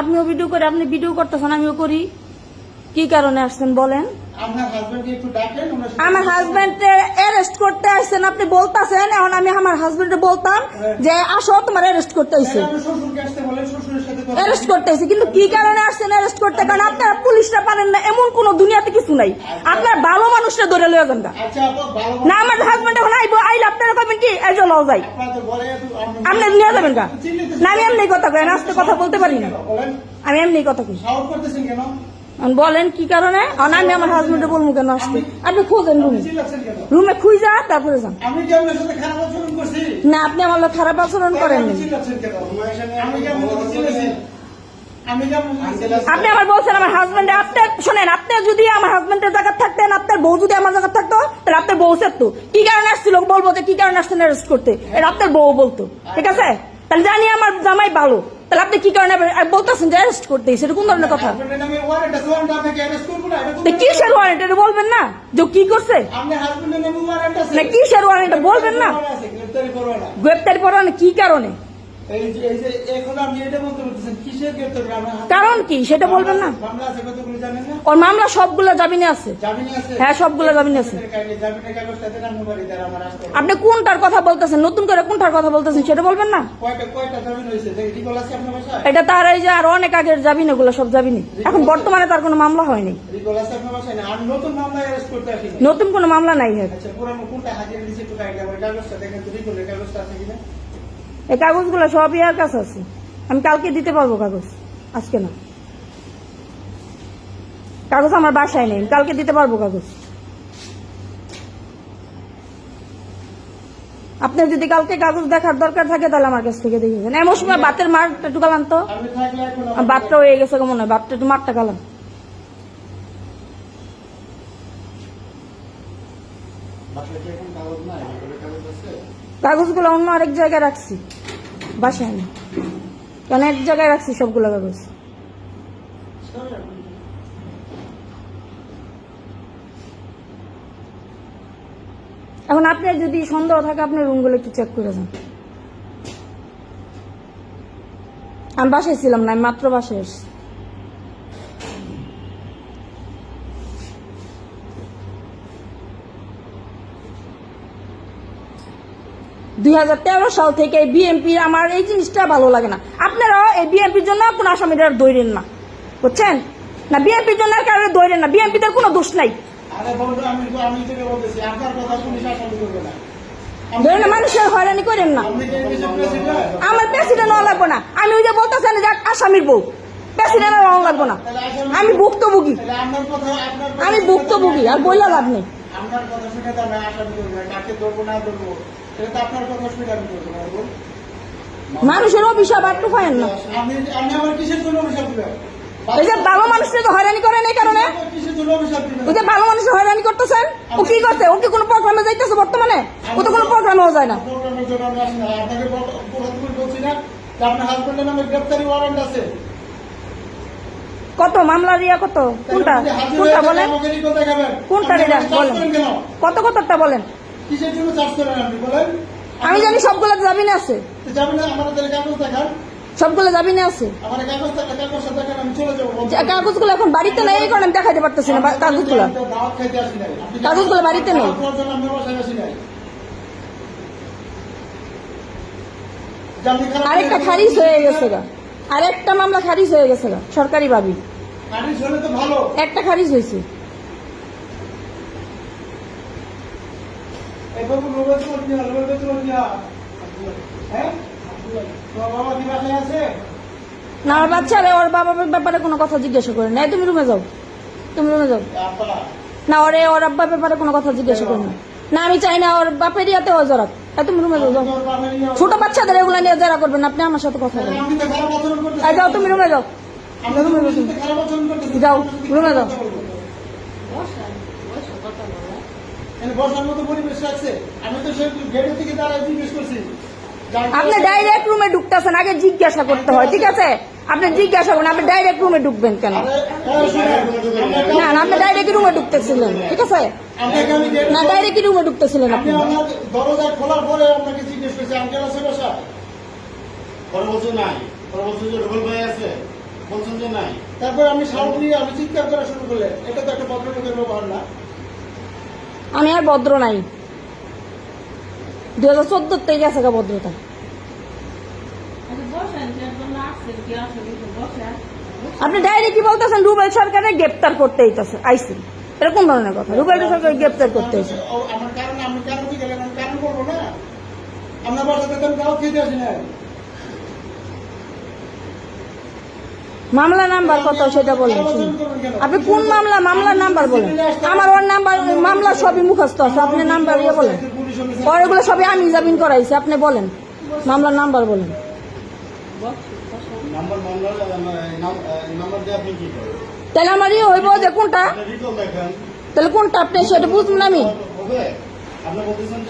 আপনিও ভিডিও করে আপনি ভিডিও করতেছেন আমিও করি। কি কারণে আসছেন বলেন? আমার হাজবেন্ডে অ্যারেস্ট করতে আসছেন আপনি বলতাছেন এখন আমি আমার হাজবেন্ডে বলতাম যে আসো তোমার অ্যারেস্ট করতে কথা অ্যারেস্ট করতে আইছে কিন্তু কি কারণে আসছেন অ্যারেস্ট করতে? কারণ আপনারা পুলিশরা পারেন না এমন কোন দুনিয়াতে কিছু নাই। আপনার ভালো মানুষরা ধরে লয়ে যান। আচ্ছা না আমার হাজবেন্ড এখন আইবো আইলে আপনারা কবেন কি এই যে লও যাই। আপনি- নিয়ে যাবেন না আমি এমনি কথা কই আস্তে কথা বলতে পারি না। আমি এমনি কথা কই। করতেছেন কেন? এখন বলেন কি কারণে? আমি আমার হাজবেন্ডে বলব কেন আসতে? আপনি খোঁজেন রুমে। রুমে খুঁজে যা তারপরে যান। না আপনি আমার লোক খারাপ আচরণ করেন আপনি আমার বলছেন আমার হাজবেন্ড আপনার শোনেন আপনি যদি আমার হাজবেন্ডের জায়গা থাকতেন আপনার বউ যদি আমার জায়গা থাকতো তাহলে আপনার বউ তো। কি কারণে আসছিল বলব যে কি কারণে আসছেন অ্যারেস্ট করতে? এটা আপনার বউ বলতো। ঠিক আছে? তাহলে জানি আমার জামাই ভালো। তাহলে আপনি কি কারণে আর বলতেছেন যে অ্যারেস্ট করতে সেটা কোন ধরনের কথা? কিসের ওয়ারেন্ট এটা বলবেন না। যে কি করছে? না কিসের ওয়ারেন্ট বলবেন না। গ্রেপ্তারি পড়ানো কি কারণে? কারণ কি? সেটা বলবেন না। ওর মামলা সবগুলো জামিনে আছে। হ্যাঁ সবগুলো জামিনে আছে। আপনি কোনটার কথা বলতেছেন? নতুন করে কোনটার কথা বলতেছেন? সেটা বলবেন না? জামিন এটা তার এই যে আর অনেক আগের যাবিনি ওগুলো সব যাবিনি এখন বর্তমানে তার কোনো মামলা হয়নি। নতুন কোনো মামলা নাই এর। এই কাগজগুলো সব ইয়ার কাছে আছে। আমি কালকে দিতে পারব কাগজ? আজকে না। কাগজ আমার বাসায় নেই কালকে দিতে পারব কাগজ? আপনার যদি কালকে কাগজ দেখার দরকার থাকে তাহলে আমার কাছ থেকে দেখে যান এমন সময় বাতের মারটা একটু গালাম তো। বাতটা হয়ে গেছে মনে হয় বাতটা একটু মারটা গালাম বাসায় কি এখন কাগজ নাই? রিকলের কাগজ আছে? কাগজগুলো অন্য আরেক জায়গায় রাখছি। বাসায় না কেন এক জায়গায় রাখছি সবগুলো কাগজ। এখন আপনার যদি সন্দেহ থাকে, আপনার রুমগুলো একটু চেক করে যান। আমি বাসায় ছিলাম না, আমি মাত্র বাসায় এসেছি দুই হাজার তেরো সাল থেকে বিএনপি আমার এই জিনিসটা ভালো লাগে না। আপনারাও এই বিএনপির জন্য কোনো আসামিরা দৈরেন না। বুঝছেন? না বিএনপির জন্য কারণে দৈরেন না। বিএনপিদের কোনো দোষ নাই। ধরেন মানুষের হয়রানি করেন না। আমার প্রেসিডেন্ট হওয়া লাগবো না। আমি ওই যে যে আসামির বউ। প্রেসিডেন্ট হওয়া লাগবো না। আমি ভুক্তভোগী। আমি ভুক্তভোগী আর বইলা লাভ নেই। আপনার কথা শুনে তো আমি আসামি করব কাকে ধরবো না ধরবো? মানুষের অভিশাপ আর টু পায়েন না। এই যে ভালো হয়রানি করেন এই কারণে? ওই যে ভালো মানুষের হয়রানি করতেছেন? ও কি করছে? ও কি কোনো প্রোগ্রামে যাইতেছে বর্তমানে? ও তো কোনো প্রোগ্রামেও যায় না। কত? মামলা রিয়া কত? কোনটা? কোনটা বলেন। কোনটা রিয়া বলেন। কত কতটা বলেন? কিসের জন্য চার্জ করেন আপনি বলেন? আমি জানি সবগুলো জামিনে আছে। তো যাবেন না আমার তাহলে কাগজ দেখান। সবগুলো জামিনে আছে। কাগজগুলো এখন বাড়িতে নেই এই কারণে দেখাতে পারতেছি না কাগজগুলো। কাগজগুলো বাড়িতে নেই। আরেকটা খারিজ হয়ে গেছে গা। আরেকটা মামলা খারিজ হয়ে গেছে গা সরকারি ভাবি। একটা খারিজ হয়েছে। বাবু রোবেল তো দিয়া হ্যাঁ? তোমার বাবা কি বাসায় আছে? না আমার বাচ্চারে ওর বাবার ব্যাপারে কোনো কথা জিজ্ঞাসা করে না। তুমি রুমে যাও। তুমি রুমে যাও। না ওরে ওর আব্বার ব্যাপারে কোনো কথা জিজ্ঞাসা করে না। না আমি চাই না ওর বাপের ইয়াতে ও এই তুমি রুমে যাও যাও। ছোট বাচ্চাদের এগুলো নিয়ে যারা করবেন আপনি আমার সাথে কথা বলেন। যাও তুমি রুমে যাও। যাও, রুমে যাও। এখানে বসার মতো পরিবেশ আছে আমি তো সে গেটের থেকে দাঁড়ায় জিজ্ঞেস করছি। আপনি ডাইরেক্ট রুমে ঢুকতেছেন আগে জিজ্ঞাসা করতে হয় ঠিক আছে? আপনি জিজ্ঞাসা করুন আপনি ডাইরেক্ট রুমে ঢুকবেন কেন? আপনাকে- না না আপনি ডাইরেক্ট রুমে ঢুকতেছিলেন ঠিক আছে? না ডাইরেক্ট রুমে ঢুকতেছিলেন আপনি দরজা খোলার পরে আপনাকে জিজ্ঞেস করছি আঙ্কেল আছে বাসা পরে বলছে নাই। ওরা বলছে যে রুবেল ভাই আছে। বলছেন যে নাই। তারপর আমি সাউন্ড নিয়ে আমি চিৎকার করা শুরু করলে এটা তো একটা ভদ্রলোকের ব্যবহার না। আমি আর ভদ্র নাই। দু হাজার চোদ্দ থেকে গেছে গা ভদ্রতা। আপনি ডাইরেক্ট কি বলতেছেন রুবেল সরকারের গ্রেপ্তার করতে হইতেছে আইসি এটা কোন ধরনের কথা? রুবেল সরকারের গ্রেপ্তার করতে ও, আমার কারণ আমি কারণ কি গেলেন আমি কারণ করব না আপনার বাসাতে তো আমি কাউ খেতে আসি না মামলা নাম্বার কত সেটা বলেন। আপনি কোন মামলা মামলার নাম্বার বলেন। আমার ওর নাম্বার মামলা সবই মুখস্থ আছে। আপনি নাম্বার ইয়ে বলেন। অফিসার এগুলো সবই আমি জামিন করাইছি আপনি বলেন। মামলার নাম্বার বলেন। তাহলে আমার ইয়ে হইব যে কোনটা? তাহলে কোনটা আপনি সেটা বুঝবেন আমি। হবে আপনি বলতেছেন